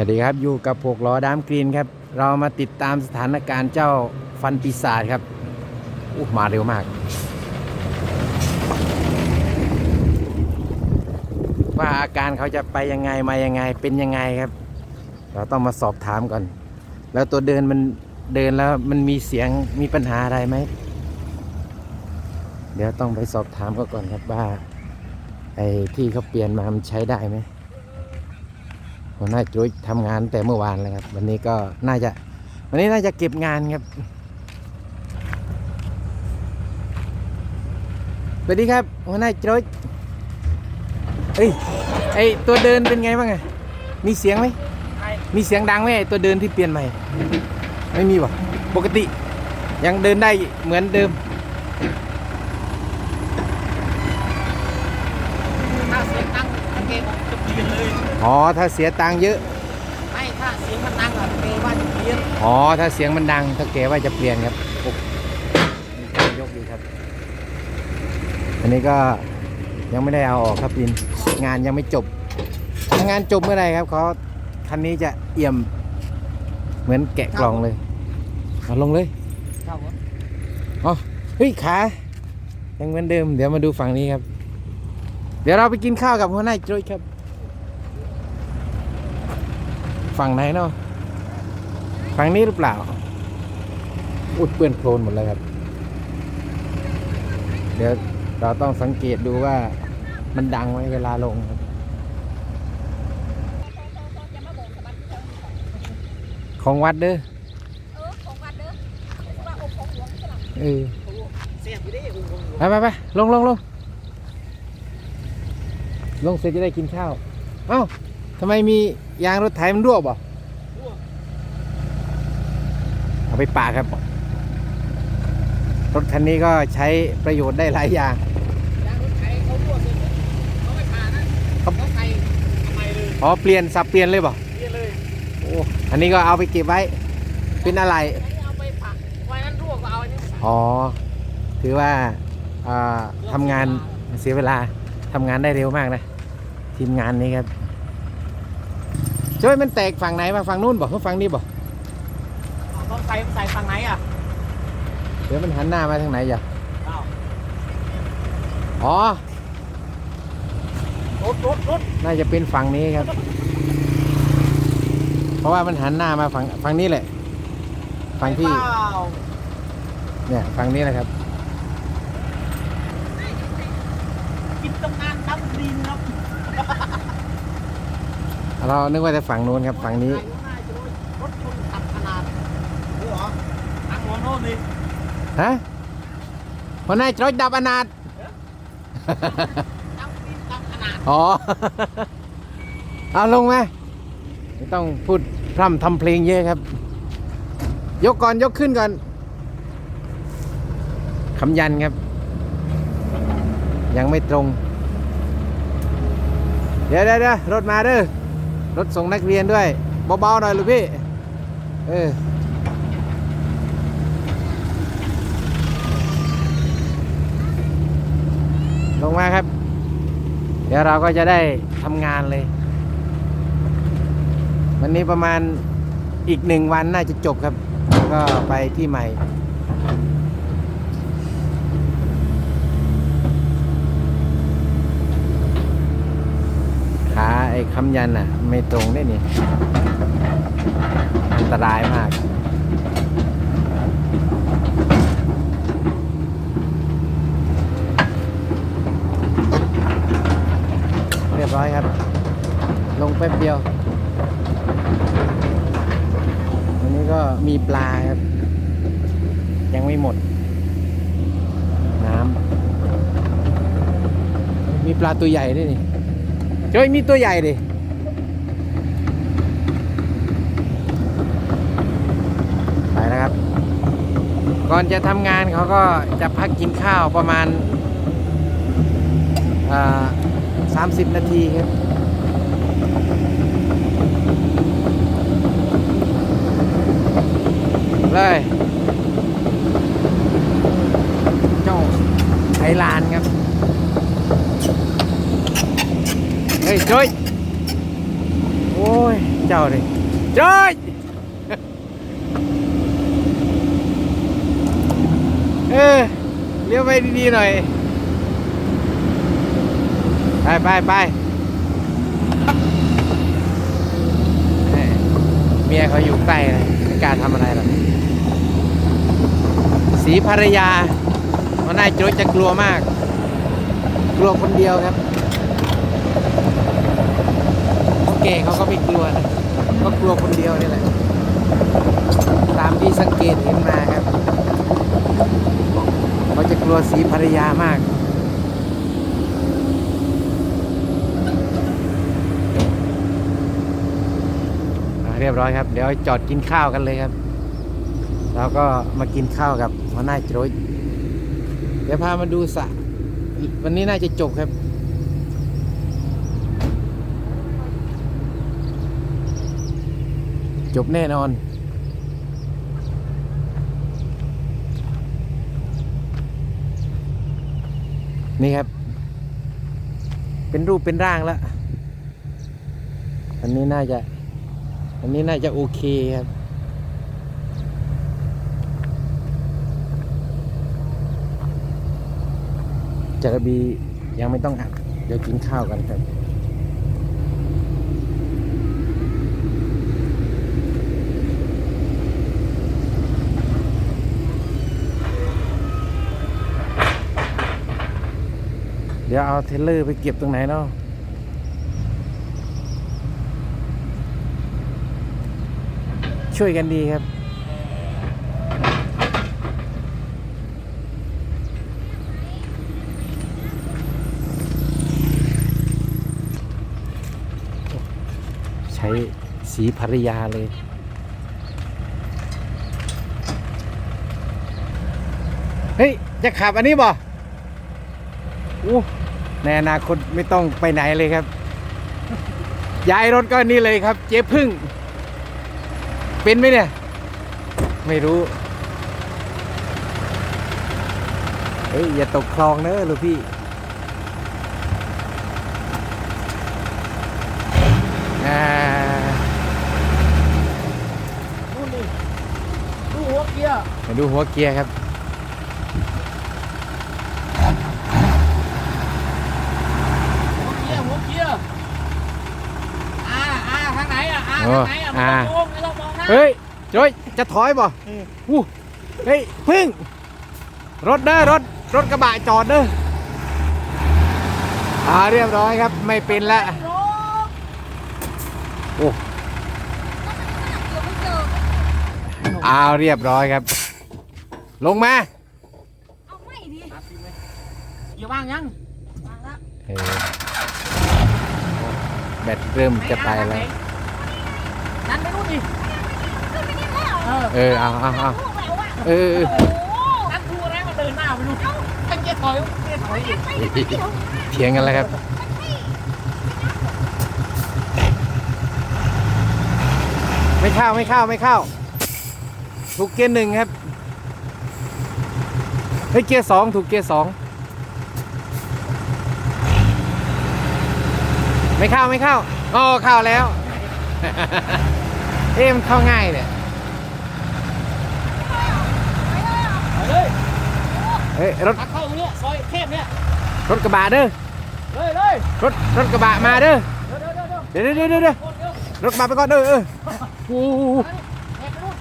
วัสดีครับอยู่กับพวกล้อดามกรีนครับ เรามาติดตามสถานการณ์เจ้าฟันปีศาจครับอู้มาเร็วมาก ว่าอาการเขาจะไปยังไงมายังไงเป็นยังไงครับ เราต้องมาสอบถามก่อน แล้วตัวเดินมันเดินแล้วมันมีเสียงมีปัญหาอะไรไหม เดี๋ยวต้องไปสอบถามเขาก่อนครับว่าไอ้ที่เขาเปลี่ยนมามันใช้ได้ไหม หัวหน้าจุ้ยทำงานแต่เมื่อวานแล้วครับ วันนี้ก็น่าจะ วันนี้น่าจะเก็บงานครับสวัสดีครับหัวหน้าจุ้ยเอ้ยไอตัวเดินเป็นไงบ้างไงมีเสียงไหมมีเสียงดังไหมไอตัวเดินที่เปลี่ยนใหม่ ไม่มีบ่ปกติ ยังเดินได้เหมือนเดิม ถ้าเสียงดังตะเกบอกจะเปลี่ยนเลย อ๋อ ถ้าเสียตังค์เยอะ ไม่ถ้าเสียงมันดังอะตะเกว่าจะเปลี่ยนอ๋อ ถ้าเสียงมันดังถ้าแกว่าจะเปลี่ยนครับโอ้ยกดีครับ อันนี้ก็ยังไม่ได้เอาออกครับปิน งานยังไม่จบถ้างานจบเมื่อไหร่ครับเขาคันนี้จะเอี่ยมเหมือนแกะกล่องเลยเอาลงเลยครับผมอ๋อเฮ้ยขายังเหมือนเดิม เดี๋ยวมาดูฝั่งนี้ครับ เดี๋ยวเราไปกินข้าวกับหัวหน้าจุ้ยครับ ฝั่งไหนเนาะฝั่งนี้หรือเปล่า อุดเปื้อนโคลนหมดเลยครับ เดี๋ยวเราต้องสังเกตดูว่ามันดังไหมเวลาลงครับ ของวัดเด้อเออของวัดเด้อว่าองค์ของหลวงใช่ไหมเออไปไปไปลงลงลงลงเสร็จจะได้กินข้าว เอ้า ทำไมมียางรถไถมันรั่วบ่เอาไปปากครับ รถคันนี้ก็ใช้ประโยชน์ได้หลายอย่างยางรถไถเขารั่วเสร็จเขาไม่ผ่านนะเขาใส่ทำไมเลยอ๋อเปลี่ยนสับเปลี่ยนเลยบ่เปลี่ยนเลยโอ้อันนี้ก็เอาไปเก็บไว้ เป็นอะไรไอ้นี่เอาไปผักไว้นั้นรั่วก็เอาอันนี้อ๋อ ถือว่าอ่าทำงานเสียเวลาทำงานได้เร็วมากนะ ทีมงานนี้ครับ ช่วยมันแตกฝั่งไหนมาฝั่งนู้นบอกฝั่งนี้บอกต้องใส่ใส่ฝั่งไหนอะ เดี๋ยวมันหันหน้ามาทางไหนจ้ะอ้าวอ๋อรถรถรถน่าจะเป็นฝั่งนี้ครับ เพราะว่ามันหันหน้ามาฝั่งฝั่งนี้แหละ ฝั่งที่เปล่าเนี่ยฝั่งนี้นะครับกินตำนานดำดินครับ เรานึกว่าจะฝั่งนู้นครับฝั่งนี้รถชนขับขนาดนี่เหรอทางหัวโน่นดิฮะวันนี้จอยดับอนาถดำดินดำขนาดอ๋อ เอาลงไหมไม่ต้องพูดพร่ำทำเพลงเยอะครับ ยกก่อนยกขึ้นก่อนคำยันครับ ยังไม่ตรง เดี๋ยวเดี๋ยวเดี๋ยวรถมาเด้อ รถส่งนักเรียนด้วยเบาๆหน่อยลูกพี่ เออลงมาครับ เดี๋ยวเราก็จะได้ทำงานเลย วันนี้ประมาณอีกหนึ่งวันน่าจะจบครับ ก็ไปที่ใหม่ ขาไอ้คำยันอะ ไม่ตรงได้นี่อันตรายมากเรียบร้อยครับ ลงแป๊บเดียว วันนี้ก็มีปลาครับ ยังไม่หมด น้ำมีปลาตัวใหญ่ด้วยนี่ เจ้ยมีตัวใหญ่ดิไปแล้วครับ ก่อนจะทำงานเขาก็จะพักกินข้าวประมาณอ่า30นาทีครับเลยเจ้าไทยลานครับ เฮ้ยจุ้ยโอ้โอ้ย เจ้าเลยจอยเออเลี้ยวไปดีๆหน่อย ไปไปไปเมียเขาอยู่ใกล้เลยไม่กล้าทำอะไรหรอกสีภรรยาวันนายโจรจะกลัวมาก กลัวคนเดียวครับ โอเคเขาก็ไม่กลัวนะก็กลัวคนเดียวนี่แหละ ตามที่สังเกตเห็นมาครับเขาจะกลัวสีภรรยามากเรียบร้อยครับ เดี๋ยวจอดกินข้าวกันเลยครับ แล้วก็มากินข้าวกับหัวหน้าโจยเดี๋ยวพามาดูสระวันนี้น่าจะจบครับ จบแน่นอนนี่ครับ เป็นรูปเป็นร่างแล้ว อันนี้น่าจะ อันนี้น่าจะโอเคครับจระบียังไม่ต้องอัด เดี๋ยวกินข้าวกันครับ ดี๋ยวเอาเทเลอร์ไปเก็บตรงไหนเนาะช่วยกันดีครับ ใช้สีภรรยาเลยเฮ้ย จะขับอันนี้บ่อู้ ในอนาคตไม่ต้องไปไหนเลยครับ ย้ายรถก็อันนี่เลยครับ เจ๊พึ่ง เป็นไหมเนี่ย ไม่รู้เฮ้ยอย่าตกคลองเนอะลูกพี่อ่านู่นนี่ดูหัวเกียร์มาดูหัวเกียร์ครับ หัวเกียร์หัวเกียร์อ่าอ่าทางไหนอะอ่า โอ้ทางไหนอะไม่อ่าต้องมองไม่ต้องมองนะเฮ้ยโจ้ยจะถอยบ่อู้เฮ้ยพึ่ง รถเด้อรถ รถกระบะจอดเด้ออ่าเรียบร้อยครับ ไม่เป็นละโลโอ้เดี๋ยวไม่เจออ้าวเรียบร้อยครับ ลงมาเอาไม่ดิอย่าว่างยังวางแล้วเออแบตเริ่มจะไปแล้ว ดันไปนู่นดิขึ้นไปนี่แล้วเออเออเอาเอาเอาลูกแล้วอะเออเออ โอ้โหดันดูอะไรมาเดินหน้าไปดูไอ้เกียร์ถอยเกียร์ถอยดิไม่ได้เดี๋ยวเถียงกันแล้วครับ ไม่เข้าไม่เข้าไม่เข้าถูกเกียร์หนึ่งครับเฮ้ยเกียร์สองถูกเกียร์สองไม่เข้าไม่เข้าอ๋อเข้าแล้ว เอ๊ะมันเข้าง่ายเนี่ยไปเลยเฮ้ยรถทักเข้าตรงเนี้ยซอยแคบเนี้ยรถกระบะเด้อ เลยเลยรถ รถกระบะมาเด้อ เดี๋ยวเดี๋ยวเดี๋ยวเดี๋ยวเดี๋ยวเดี๋ยวเดี๋ยวเดี๋ยวโคตรเร็วรถกระบะไปก่อนเด้อเออโอ้โหแอบไปนู่น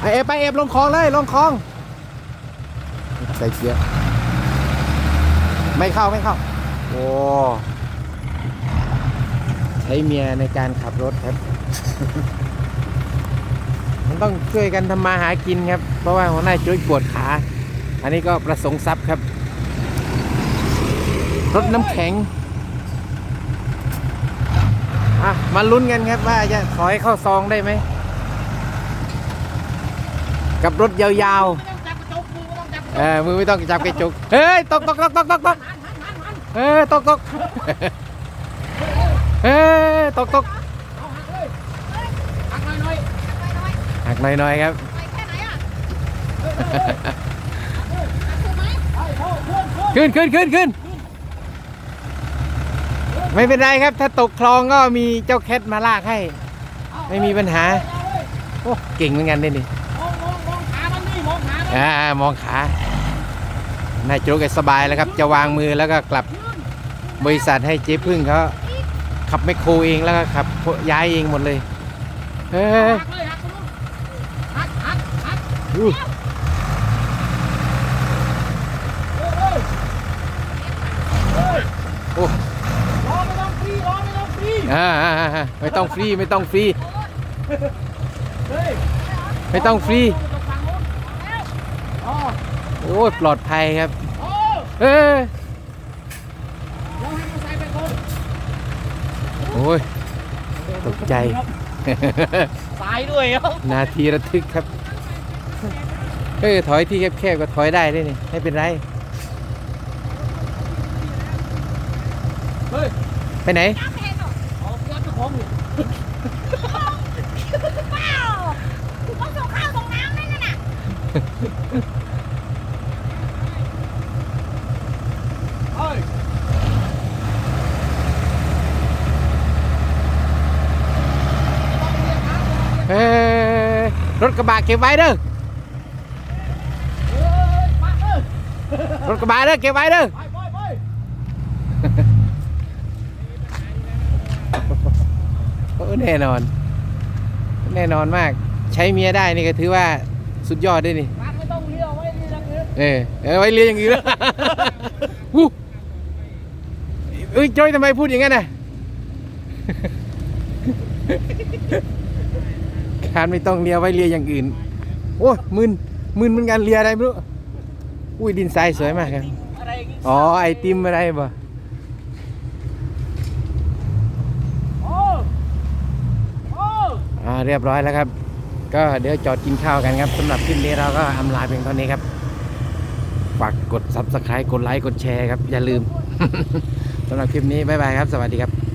ไอเอฟไปเอฟลงคลองเลยลงคลองใส่เกียร์ไม่เข้าไม่เข้า โอ้ใช้เมียในการขับรถครับมัน ต้องช่วยกันทำมาหากินครับ เพราะว่าหัวหน้าจุ้ยปวดขา อันนี้ก็ประสงค์ทรัพย์ครับ รถน้ำแข็งอะมาลุ้นกันครับว่าจะถอยเข้าซองได้ไหม กับรถยาวๆไม่ต้องจับกระจกมือไม่ต้องจับกระจเอกอมือไม่ต้องจับกระจุก เฮ้ยตกตกตกตกตกตกหันหันหันหันเฮ้ยตกตกเฮ้ยตกตก เอาหักเลยหักหน่อยหน่อย ไปหน่อย หั กหน่อยๆครับไปแค่ไหนอะไปเข้าเพื่อนเพื่อนขึ้นขึ้นขึ้นขึ้นโไม่เป็นไรครับ ถ้าตกคลองก็มีเจ้าแคทมาลากให้ ไม่มีปัญหา โอ้เก่งเหมือนกันเลยนี่มองมองมองขามันนี่มองขามันอ่ามองขานายโจ๊กแกสบายแล้วครับ จะวางมือแล้วก็กลับบริษัทให้เจ๊พึ่งเขาขับแมคโครเองแล้วก็ขับย้ายเองหมดเลยเฮ้ยหักเลยหักคุณหักหักหัก อู้ เอ้ยเอ้ย โอ้รอไม่ต้องฟรีรอไม่ต้องฟรีอ่าอ่าอ่าไม่ต้องฟรีไม่ต้องฟรีเฮ้ยไม่ต้องฟรีต้องฝั่งนู้นอ๋อโอ้ยปลอดภัยครับโอ้เอ้ยเดี๋ยวให้มันใส่ไปคนโอ้ยตกใจสายด้วยครับนาทีระทึกครับ เฮ้ยถอยที่แคบๆก็ถอยได้ด้วยนี่ไม่เป็นไร เฮ้ยไปไหนน้ำไม่เห็นหรอกเอาเพื่อนเจ้าของอยู่เปล่าต้องส่งข้าวส่งน้ำนั่นน่ะเฮ้ยเอ้ยรถกระบะเก็บไว้เด้อ เฮ้ยมาเอ้ย รถกระบะเด้อเก็บไว้เด้อไปไปไปเออแน่นอน แน่นอนมาก ใช้เมียได้นี่ก็ถือว่าสุดยอดด้วยนี่ร้านไม่ต้องเลี้ยวไว้นี่นะคือเออเออไว้เรียนอย่างอื่นแล้ววู้เอ้ยจ้อยทำไมพูดอย่างนั้นน่ะการไม่ต้องเลียไว้เลียอย่างอื่น โอ้ยมึนมึนเหมือนกันเลียอะไรไม่รู้ อุ้ยดินทรายสวยมากครับ อ๋อไอติมอะไรบ่อ่าเรียบร้อยแล้วครับ ก็เดี๋ยวจอดกินข้าวกันครับสำหรับคลิปนี้เราก็อำลาเพียงเท่านี้ครับ ฝากกด subscribe กดไลค์ กดแชร์ครับ อย่าลืมสำหรับคลิปนี้ บ๊ายบายครับ สวัสดีครับ